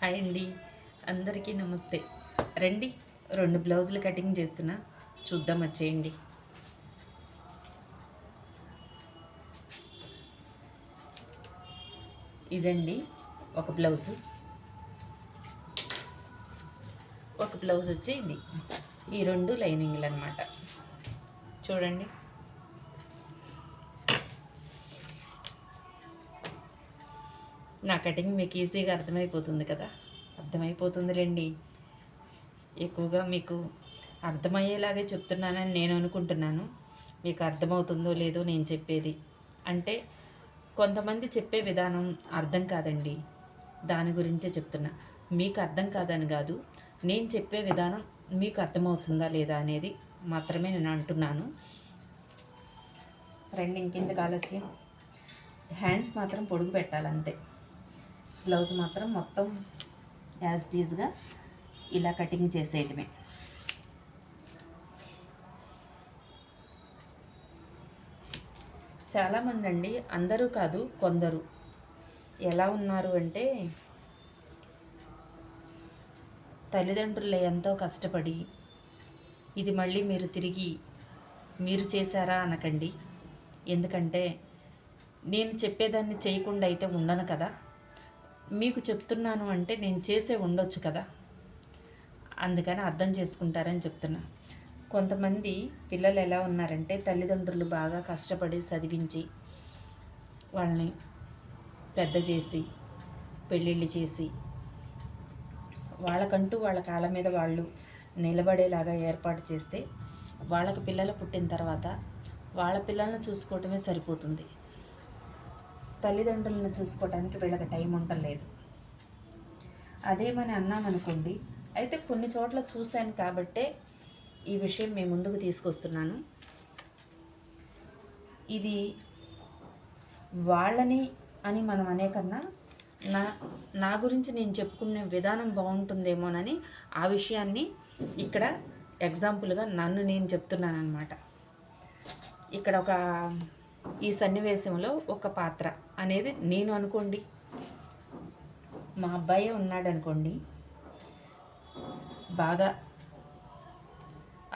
Hi అండి. అందరికీ నమస్తే. రండి రెండు బ్లౌజులు కటింగ్ చేస్తున్నా. చూద్దాం వచ్చేయండి. ఇదండి ఒక బ్లౌజు. ఒక బ్లౌజ్ వచ్చి ఇది. ఈ రెండు లైనింగ్లు అనమాట చూడండి. నా కటింగ్ మీకు ఈజీగా అర్థమైపోతుంది కదా. అర్థమైపోతుంది రండి. ఎక్కువగా మీకు అర్థమయ్యేలాగే చెప్తున్నానని నేను అనుకుంటున్నాను. మీకు అర్థమవుతుందో లేదో నేను చెప్పేది. అంటే కొంతమంది చెప్పే విధానం అర్థం కాదండి. దాని గురించే చెప్తున్నా. మీకు అర్థం కాదని కాదు నేను చెప్పే విధానం మీకు అర్థమవుతుందా లేదా అనేది మాత్రమే నేను అంటున్నాను. రండి ఇంకెందుకు ఆలస్యం? హ్యాండ్స్ మాత్రం పొడుగు పెట్టాలంతే. బ్లౌజ్ మాత్రం మొత్తం యాజ్ టీజ్గా ఇలా కటింగ్ చేసేయటమే. చాలామంది అండి అందరూ కాదు కొందరు. ఎలా ఉన్నారు అంటే తల్లిదండ్రులు ఎంతో కష్టపడి ఇది మళ్ళీ మీరు తిరిగి మీరు చేశారా అనకండి. ఎందుకంటే నేను చెప్పేదాన్ని చేయకుండా అయితే ఉండను కదా. మీకు చెప్తున్నాను అంటే నేను చేసే ఉండొచ్చు కదా? అందుకని అర్థం చేసుకుంటారని చెప్తున్నా. కొంతమంది పిల్లలు ఎలా ఉన్నారంటే తల్లిదండ్రులు బాగా కష్టపడి చదివించి వాళ్ళని పెద్ద చేసి పెళ్ళిళ్ళు చేసి వాళ్ళకంటూ వాళ్ళ కాళ్ళ మీద వాళ్ళు నిలబడేలాగా ఏర్పాటు చేస్తే వాళ్ళకి పిల్లలు పుట్టిన తర్వాత వాళ్ళ పిల్లల్ని చూసుకోవటమే సరిపోతుంది. తల్లిదండ్రులను చూసుకోవడానికి వీళ్ళకి టైం ఉండలేదు. అదేమని అన్నామనుకోండి అయితే కొన్ని చోట్ల చూశాను కాబట్టే ఈ విషయం మీ ముందుకు తీసుకొస్తున్నాను. ఇది వాళ్ళని అని మనం అనే కన్నా నా నా గురించి నేను చెప్పుకునే విధానం బాగుంటుందేమోనని ఆ విషయాన్ని ఇక్కడ ఎగ్జాంపుల్గా నన్ను నేను చెప్తున్నాను అనమాట ఇక్కడ ఒక ఈ సన్నివేశంలో ఒక పాత్ర అనేది నేను అనుకోండి. మా అబ్బాయే ఉన్నాడు అనుకోండి బాగా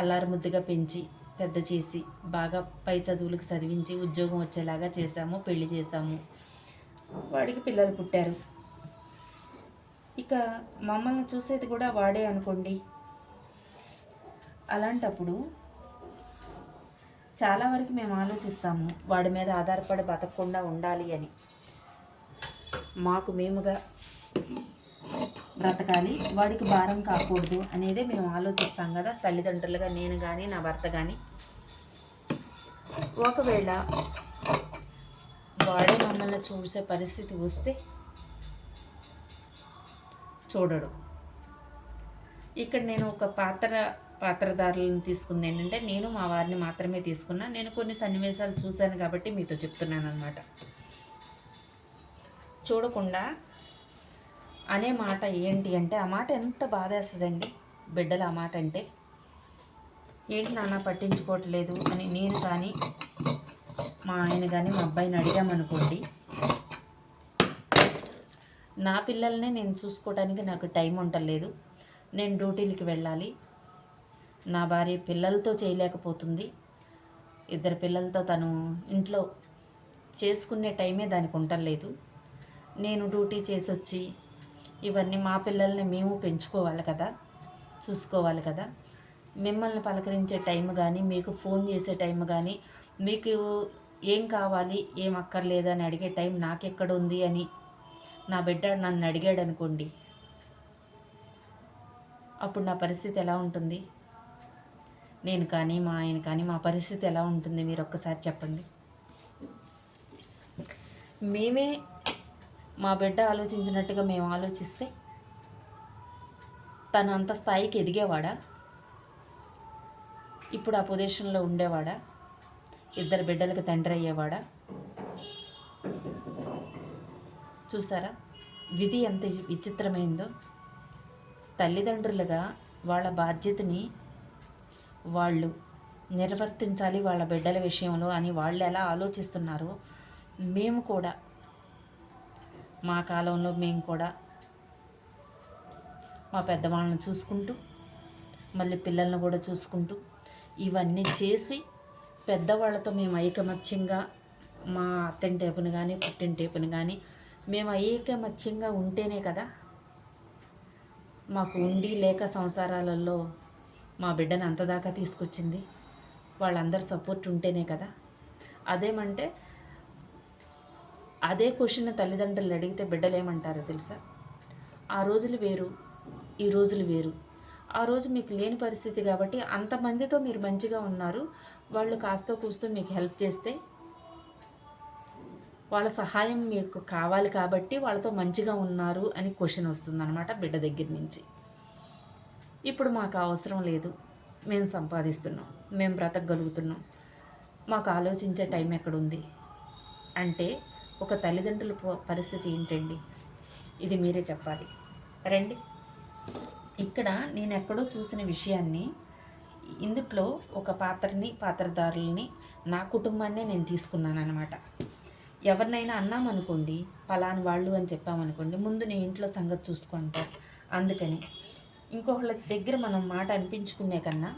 అల్లారు ముద్దుగా పెంచి పెద్ద చేసి బాగా పై చదువులకు చదివించి ఉద్యోగం వచ్చేలాగా చేశాము పెళ్ళి చేశాము. వాడికి పిల్లలు పుట్టారు. ఇక మమ్మల్ని చూసేది కూడా వాడే అనుకోండి. అలాంటప్పుడు చాలా వరకు మేము ఆలోచిస్తాము వాడి మీద ఆధారపడి బతకకుండా ఉండాలి అని. మాకు మేముగా బ్రతకాలి వాడికి భారం కాకూడదు అనేదే మేము ఆలోచిస్తాం కదా. తల్లిదండ్రులుగా నేను కానీ నా భర్త కానీ ఒకవేళ వాడే మమ్మల్ని చూసే పరిస్థితి వస్తే చూడడు. ఇక్కడ నేను ఒక పాత్ర పాత్రధారులను తీసుకుంది ఏంటంటే నేను మా వారిని మాత్రమే తీసుకున్నా. నేను కొన్ని సన్నివేశాలు చూశాను కాబట్టి మీతో చెప్తున్నాను అనమాట చూడకుండా అనే మాట ఏంటి అంటే ఆ మాట ఎంత బాధేస్తుందండి? బిడ్డలు ఆ మాట అంటే ఏంటి నాన్న పట్టించుకోవట్లేదు? అని నేను కానీ మా ఆయన కానీ మా అబ్బాయిని అడిగామనుకోండి నా పిల్లల్ని నేను చూసుకోవడానికి నాకు టైం ఉండలేదు నేను డ్యూటీలకి వెళ్ళాలి. నా భార్య పిల్లలతో చేయలేకపోతుంది. ఇద్దరు పిల్లలతో తను ఇంట్లో చేసుకునే టైమే దానికి ఉండలేదు నేను డ్యూటీ చేసి వచ్చి ఇవన్నీ మా పిల్లల్ని మేము పెంచుకోవాలి కదా చూసుకోవాలి కదా. మిమ్మల్ని పలకరించే టైం కానీ మీకు ఫోన్ చేసే టైం కానీ మీకు ఏం కావాలి ఏం అక్కర్లేదని అడిగే టైం నాకెక్కడ ఉంది అని నా బిడ్డ నన్ను అడిగాడు అనుకోండి అప్పుడు నా పరిస్థితి ఎలా ఉంటుంది? నేను కానీ మా ఆయన కానీ మా పరిస్థితి ఎలా ఉంటుంది? మీరు ఒక్కసారి చెప్పండి. మేమే మా బిడ్డ ఆలోచించినట్టుగా మేము ఆలోచిస్తే తను అంత స్థాయికి ఎదిగేవాడా? ఇప్పుడు ఆ పొజిషన్లో ఉండేవాడా? ఇద్దరు బిడ్డలకు తండ్రి అయ్యేవాడా? చూసారా? విధి ఎంత విచిత్రమైందో. తల్లిదండ్రులుగా వాళ్ళ బాధ్యతని వాళ్ళు నిర్వర్తించాలి వాళ్ళ బిడ్డల విషయంలో అని వాళ్ళు ఎలా ఆలోచిస్తున్నారో మేము కూడా మా కాలంలో మేము కూడా మా పెద్దవాళ్ళని చూసుకుంటూ మళ్ళీ పిల్లల్ని కూడా చూసుకుంటూ ఇవన్నీ చేసి పెద్దవాళ్ళతో మేము ఐకమత్యంగా మా అత్తని కానీ పుట్టిన టేపును కానీ మేము ఐకమత్యంగా ఉంటేనే కదా మాకు ఉండి లేక సంసారాలలో మా బిడ్డను అంతదాకా తీసుకొచ్చింది. వాళ్ళందరి సపోర్ట్ ఉంటేనే కదా. అదేమంటే అదే క్వశ్చన్ తల్లిదండ్రులు అడిగితే బిడ్డలు ఏమంటారో తెలుసా? ఆ రోజులు వేరు ఈ రోజులు వేరు. ఆ రోజు మీకు లేని పరిస్థితి కాబట్టి అంతమందితో మీరు మంచిగా ఉన్నారు. వాళ్ళు కాస్తో కూస్తూ మీకు హెల్ప్ చేస్తే వాళ్ళ సహాయం మీకు కావాలి కాబట్టి వాళ్ళతో మంచిగా ఉన్నారు అని క్వశ్చన్ వస్తుందన్నమాట బిడ్డ దగ్గర నుంచి. ఇప్పుడు మాకు అవసరం లేదు. మేము సంపాదిస్తున్నాం. మేము బ్రతకగలుగుతున్నాం. మాకు ఆలోచించే టైం ఎక్కడుంది? అంటే ఒక తల్లిదండ్రుల ప- పరిస్థితి ఏంటండి? ఇది మీరే చెప్పాలి. రండి. ఇక్కడ నేను ఎక్కడో చూసిన విషయాన్ని ఇందుట్లో ఒక పాత్రని పాత్రదారుల్ని నా కుటుంబాన్నే నేను తీసుకున్నాను అనమాట ఎవరినైనా అన్నామనుకోండి పలాని వాళ్ళు అని చెప్పామనుకోండి ముందు నీ ఇంట్లో సంగతి చూసుకుంటారు అందుకని ఇంకొకళ్ళ దగ్గర మనం మాట అనిపించుకునే కన్నా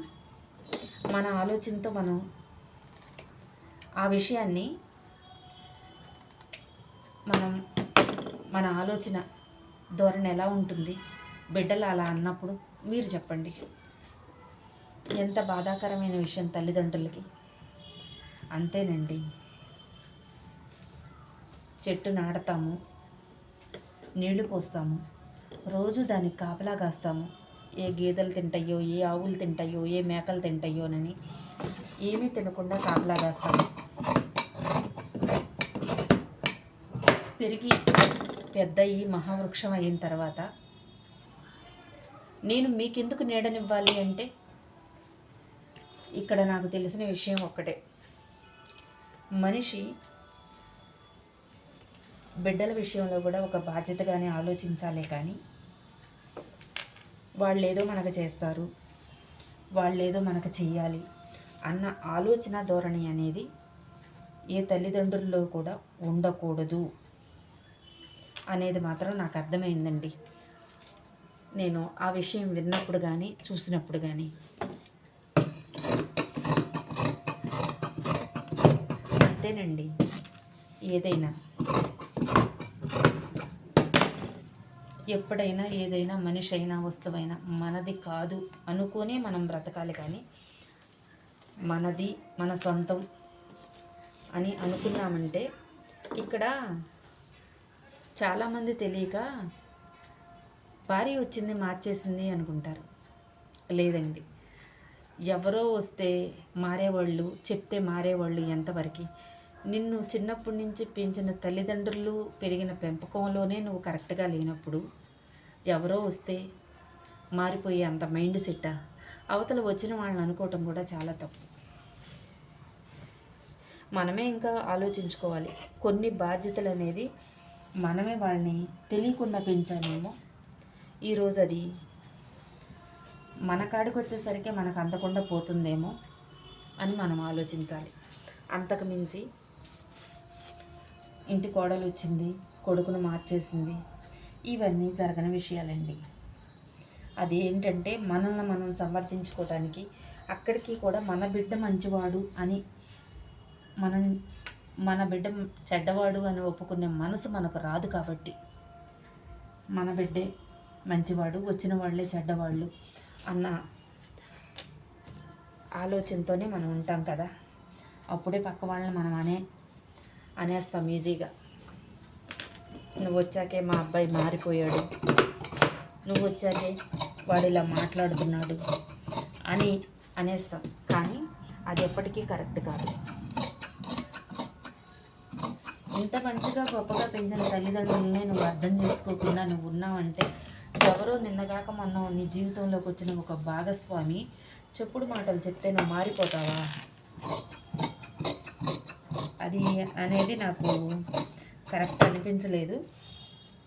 మన ఆలోచనతో మనం ఆ విషయాన్ని మనం మన ఆలోచన ధోరణి ఎలా ఉంటుంది బిడ్డలు అలా అన్నప్పుడు మీరు చెప్పండి. ఎంత బాధాకరమైన విషయం తల్లిదండ్రులకి. అంతేనండి. చెట్టు నాడతాము నీళ్ళు పోస్తాము రోజు దానికి కాపలా కాస్తాము. ఏ గేదెలు తింటాయో ఏ ఆవులు తింటాయో ఏ మేకలు తింటాయోనని ఏమీ తినకుండా కాపలా కాస్తాము. పెరిగి పెద్దయ్యి మహావృక్షం అయిన తర్వాత నేను మీకెందుకు నీడనివ్వాలి అంటే ఇక్కడ నాకు తెలిసిన విషయం ఒక్కటే. మనిషి బిడ్డల విషయంలో కూడా ఒక బాధ్యతగానే ఆలోచించాలే కానీ వాళ్ళు ఏదో మనకు చేస్తారు వాళ్ళు ఏదో మనకు చేయాలి అన్న ఆలోచన ధోరణి అనేది ఏ తల్లిదండ్రుల్లో కూడా ఉండకూడదు అనేది మాత్రం నాకు అర్థమైందండి. నేను ఆ విషయం విన్నప్పుడు కానీ చూసినప్పుడు కానీ అంతేనండి. ఏదైనా ఎప్పుడైనా ఏదైనా మనిషి అయినా వస్తువైనా మనది కాదు అనుకునే మనం బ్రతకాలి కానీ మనది మన సొంతం అని అనుకున్నామంటే ఇక్కడ చాలామంది తెలియక భార్య వచ్చింది మార్చేసింది అనుకుంటారు. లేదండి. ఎవరో వస్తే మారేవాళ్ళు చెప్తే మారేవాళ్ళు ఎంతవరకు? నిన్ను చిన్నప్పటి నుంచి పెంచిన తల్లిదండ్రులు పెరిగిన పెంపకంలోనే నువ్వు కరెక్ట్గా లేనప్పుడు ఎవరో వస్తే మారిపోయే అంత మైండ్ సెట్టా? అవతల వచ్చిన వాళ్ళని అనుకోవటం కూడా చాలా తప్పు. మనమే ఇంకా ఆలోచించుకోవాలి. కొన్ని బాధ్యతలు అనేది మనమే వాళ్ళని తెలియకుండా పెంచామేమో ఈరోజు అది మన కాడికి వచ్చేసరికి మనకు అందకుండా పోతుందేమో అని మనం ఆలోచించాలి. అంతకు మించి ఇంటి కోడలు వచ్చింది కొడుకును మార్చేసింది. ఇవన్నీ జరగని విషయాలండి. అది ఏంటంటే మనల్ని మనం సమర్థించుకోవటానికి అక్కడికి కూడా మన బిడ్డ మంచివాడు అని మనం మన బిడ్డ చెడ్డవాడు అని ఒప్పుకునే మనసు మనకు రాదు కాబట్టి మన బిడ్డే మంచివాడు వచ్చిన వాళ్ళే చెడ్డవాళ్ళు అన్న ఆలోచనతోనే మనం ఉంటాం కదా. అప్పుడే పక్క వాళ్ళని మనం అనే అనేస్తాం ఈజీగా. నువ్వు వచ్చాకే మా అబ్బాయి మారిపోయాడు. నువ్వు వచ్చాకే వాడు ఇలా మాట్లాడుతున్నాడు అని అనేస్తాం. కానీ అది ఎప్పటికీ కరెక్ట్ కాదు. ఇంత మంచిగా గొప్పగా పెంచిన తల్లిదండ్రులనే నువ్వు అర్థం చేసుకోకుండా నువ్వు ఉన్నావంటే ఎవరో నిన్నగాక మొన్న నీ జీవితంలోకి వచ్చిన ఒక భాగస్వామి చెప్పుడు మాటలు చెప్తే నువ్వు మారిపోతావా? అది అనేది నాకు కరెక్ట్ అనిపించలేదు.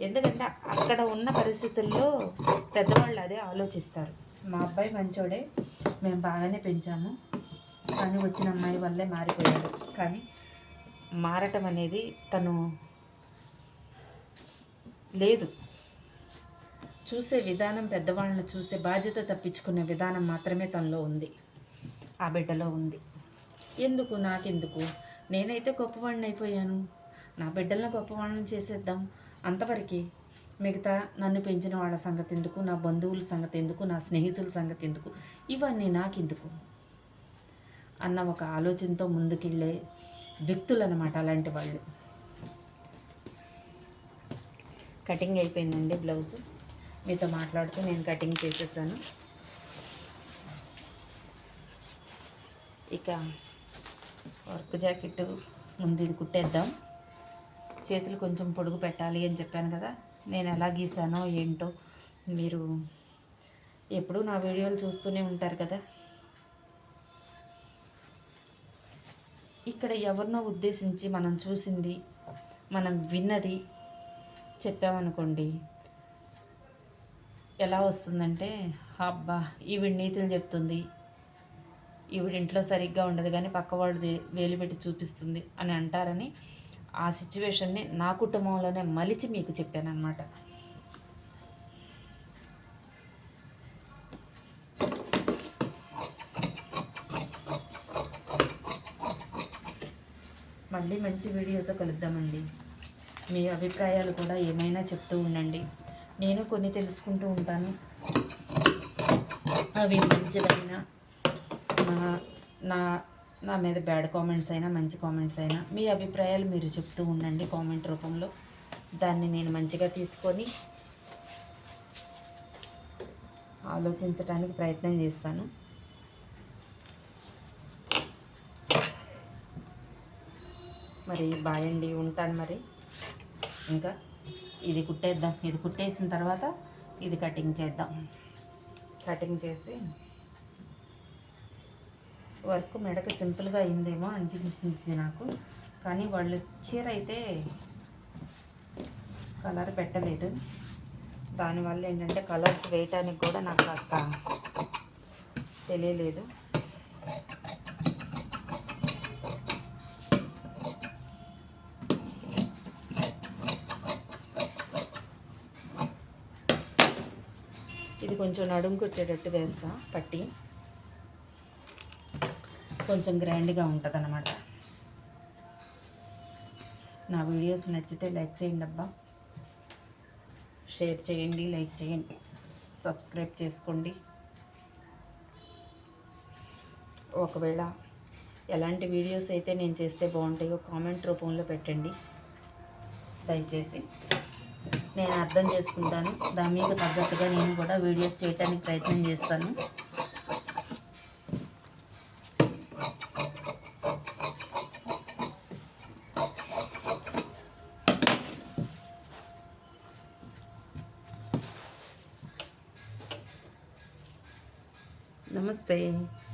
ఎందుకంటే అక్కడ ఉన్న పరిస్థితుల్లో పెద్దవాళ్ళు అదే ఆలోచిస్తారు. మా అబ్బాయి మంచోడే మేము బాగానే పెంచాము. కానీ వచ్చిన అమ్మాయి వల్లే మారిపోయాడు. కానీ మారటం అనేది తను లేదు. చూసే విధానం పెద్దవాళ్ళని చూసే బాధ్యత తప్పించుకునే విధానం మాత్రమే తనలో ఉంది. ఆ బిడ్డలో ఉంది. ఎందుకు? నాకెందుకు? నేనైతే గొప్పవాడిని అయిపోయాను. నా బిడ్డలను గొప్పవాడిని చేసేద్దాం అంతవరకే. మిగతా నన్ను పెంచిన వాళ్ళ సంగతి ఎందుకు? నా బంధువుల సంగతి ఎందుకు? నా స్నేహితుల సంగతి ఎందుకు? ఇవన్నీ నాకెందుకు? అన్న ఒక ఆలోచనతో ముందుకెళ్ళే వ్యక్తులు అనమాట అలాంటి వాళ్ళు. కటింగ్ అయిపోయిందండి బ్లౌజ్. మీతో మాట్లాడుతూ నేను కటింగ్ చేసేసాను. ఇక వర్క్ జాకెట్ ముందు ఇది కుట్టేద్దాం. చేతులు కొంచెం పొడుగు పెట్టాలి అని చెప్పాను కదా నేను ఎలా గీసానో ఏంటో మీరు ఎప్పుడూ నా వీడియోలు చూస్తూనే ఉంటారు కదా. ఇక్కడ ఎవరినో ఉద్దేశించి మనం చూసింది మనం విన్నది చెప్పామనుకోండి ఎలా వస్తుందంటే అబ్బా ఈవిడ నీతులు చెప్తుంది ఈవిడ ఇంట్లో సరిగ్గా ఉండదు కానీ పక్కవాడిది వేలు పెట్టి చూపిస్తుంది అని అంటారని ఆ సిచ్యువేషన్ని నా కుటుంబంలోనే మలిచి మీకు చెప్పాను అనమాట మళ్ళీ మంచి వీడియోతో కలుద్దామండి. మీ అభిప్రాయాలు కూడా ఏమైనా చెప్తూ ఉండండి. నేను కొన్ని తెలుసుకుంటూ ఉంటాను. అవి మంచివైనా నా నా నా మీద బ్యాడ్ కామెంట్స్ అయినా మంచి కామెంట్స్ అయినా మీ అభిప్రాయాలు మీరు చెప్తూ ఉండండి కామెంట్ రూపంలో. దాన్ని నేను మంచిగా తీసుకొని ఆలోచించడానికి ప్రయత్నం చేస్తాను. మరి బాయండి ఉంటాను మరి. ఇంకా ఇది కుట్టేద్దాం. ఇది కుట్టేసిన తర్వాత ఇది కటింగ్ చేద్దాం. కటింగ్ చేసి వర్క్ మెడకు సింపుల్గా అయిందేమో అనిపించింది నాకు. కానీ వాళ్ళు చీర అయితే కలర్ పెట్టలేదు. దానివల్ల ఏంటంటే కలర్స్ వేయటానికి కూడా నాకు కాస్త తెలియలేదు. ఇది కొంచెం నడుముకు వచ్చేటట్టు వేస్తా పట్టి. కొంచెం గ్రాండ్గా ఉంటుంది అనమాట నా వీడియోస్ నచ్చితే లైక్ చేయండి అబ్బా. షేర్ చేయండి లైక్ చేయండి సబ్స్క్రైబ్ చేసుకోండి. ఒకవేళ ఎలాంటి వీడియోస్ అయితే నేను చేస్తే బాగుంటాయో కామెంట్ రూపంలో పెట్టండి. దయచేసి నేను అర్థం చేసుకుంటాను. దాని మీద తగ్గట్టుగా నేను కూడా వీడియోస్ చేయడానికి ప్రయత్నం చేస్తాను. నమస్తే